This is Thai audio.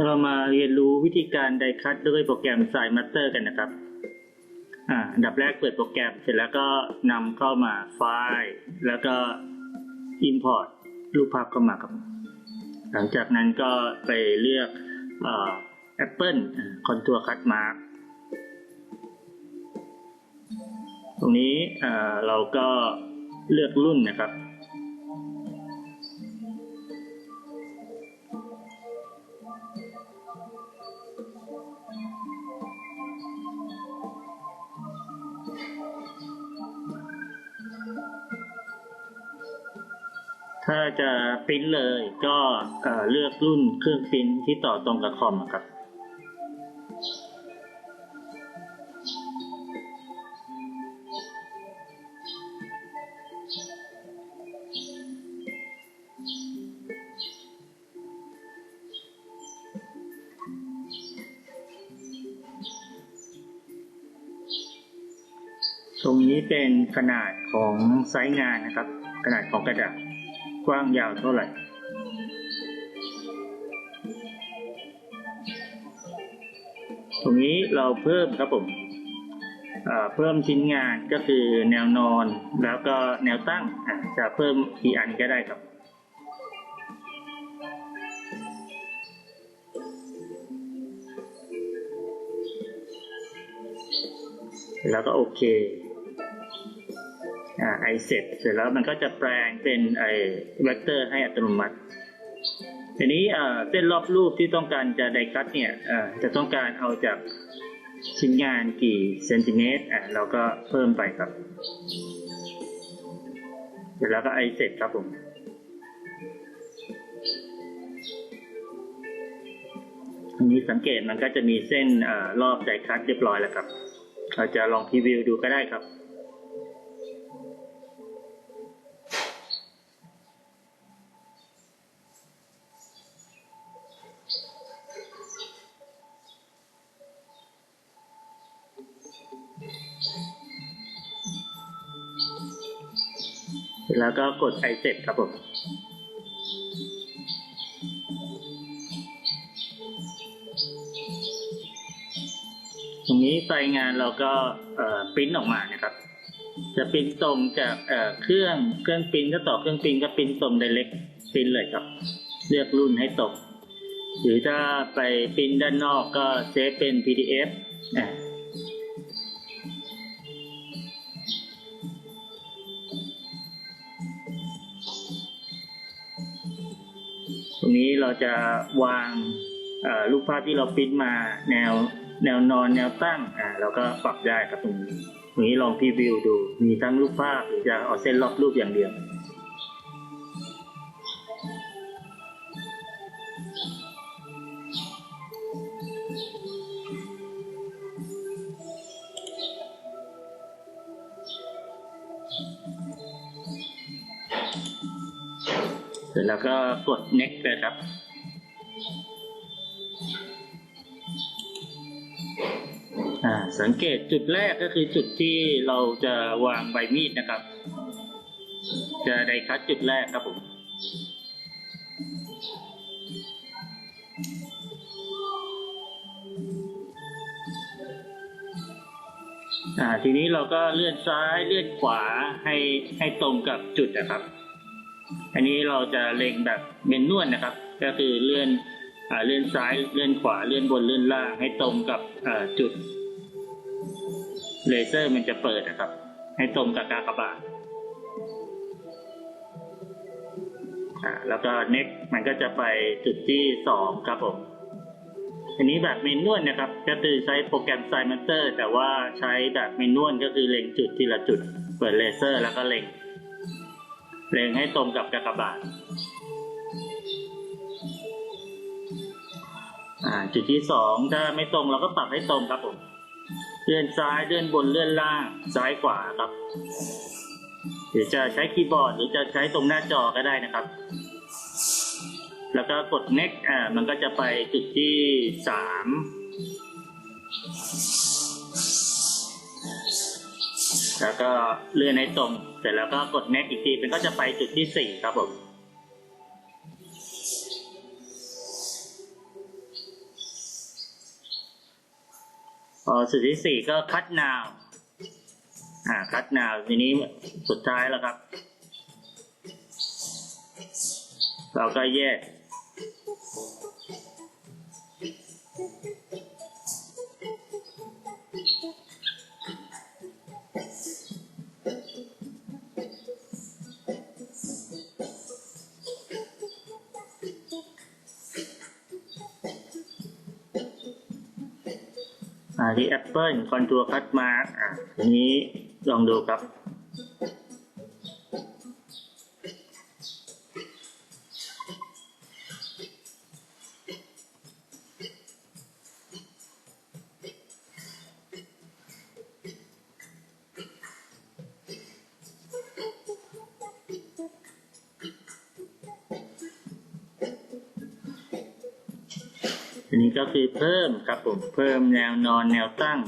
เรามาเรียนรู้วิธีการไดคัตด้วยโปรแกรม s i มาสเตอร์กันนะครับ อ่าอันดับแรกเปิดโปรแกรมเสร็จแล้วก็นำเข้ามาไฟล์ แล้วก็ Import รูปภาพเข้ามาครับ หลังจากนั้นก็ไปเลือกอ Apple Contour Cut Mark ตรงนี้เราก็เลือกรุ่นนะครับ ถ้าจะปริ้นเลยก็เลือกรุ่นเครื่องปริ้นที่ต่อตรงกับคอมอะครับตรงนี้เป็นขนาดของไซส์งานนะครับ ขนาดของกระดาษ กว้างยาวเท่าไหร่ ตรงนี้เราเพิ่มครับผมเอ่อเพิ่มชิ้นงานก็คือแนวนอนแล้วก็แนวตั้งะจะเพิ่มกี่อันก็ได้ครับ แล้วก็โอเค ไอเสร็จเสร็จแล้วมันก็จะแปลงเป็นไอเวกเตอร์ให้อัตโนมัติทีนี้เส้นรอบรูปที่ต้องการจะไดคัตเนี่ยจะต้องการเอาจากชิ้นงานกี่เซนติเมตรอ่าเราก็เพิ่มไปครับ เสร็จแล้วก็ไอเสร็จครับผมอันนี้สังเกตมันก็จะมีเส้นอรอบไดคัตเรียบร้อยแล้วครับ เราจะลองพรีวิวดูก็ได้ครับ แล้วก็กดไอเสร็จครับผมตรงนี้ไฟล์งานเราก็ปริ้นออกมานะครับ จะปริ้นตรงจากเอ่อเครื่องเครื่องปริ้นก็ต่อเครื่องปริ้นก็ปริ้นตรงไดเรกปริ้นเลยครับ เลือกรุ่นให้ตรงหรือถ้าไปปริ้นด้านนอกก็เซฟเป็น PDF นี้เราจะวางรูปภาพที่เราปิ้นมาแนวแนวนอนแนวตั้งอ่าเราก็ปรับได้ครับตรงนี้ตรงนี้ลองพรีวิวดู มีทั้งรูปภาพหรือจะเอาเส้นรอบรูปอย่างเดียว เสร็จแล้วก็กด next เลยครับอ่าสังเกตจุดแรกก็คือจุดที่เราจะวางใบมีดนะครับ จะได้คัดจุดแรกครับผมอ่าทีนี้เราก็เลื่อนซ้ายเลื่อนขวาให้ให้ตรงกับจุดนะครับ อันนี้เราจะเล็งแบบเมนนวลนะครับ ก็คือเลื่อนอเลื่อนซ้ายเลื่อนขวาเลื่อนบนเลื่อนล่างให้ตรงกับจุดเลเซอร์มันจะเปิดนะครับ ให้ตรงกับกากบาทแล้วก็ next มันก็จะไปจุดที่สองครับผม อันนี้แบบเมนนวลนะครับ ก็คือใช้โปรแกรม s i m a s t e r แต่ว่าใช้แบบเมนนวลก็คือเล็งจุดทีละจุด เปิดเลเซอร์แล้วก็เล็ง เล็งให้ตรงกับกากบาทอ่าจุดที่สองถ้าไม่ตรงเราก็ปรับให้ตรงครับผมเลื่อนซ้ายเลื่อนบนเลื่อนล่างซ้ายขวาครับหรือจะใช้คีย์บอร์ด หรือจะใช้ตรงหน้าจอก็ได้นะครับ แล้วก็กด next อ่ามันก็จะไปจุดที่สาม แล้วก็เลื่อนให้ตรง เสร็จแล้วก็กด next อีกทีมันก็จะไปจุดที่สี่ครับผมพอจุดที่สี่ก็คัดนาวอ่าคัดนาวทีนี้สุดท้ายแล้วครับ เราก็แยก ที่แอปเปิลคอนทัวร์คัตมาอะทีนี้ลองดูครับ อันนี้ก็คือเพิ่มครับผม เพิ่มแนวนอนแนวตั้ง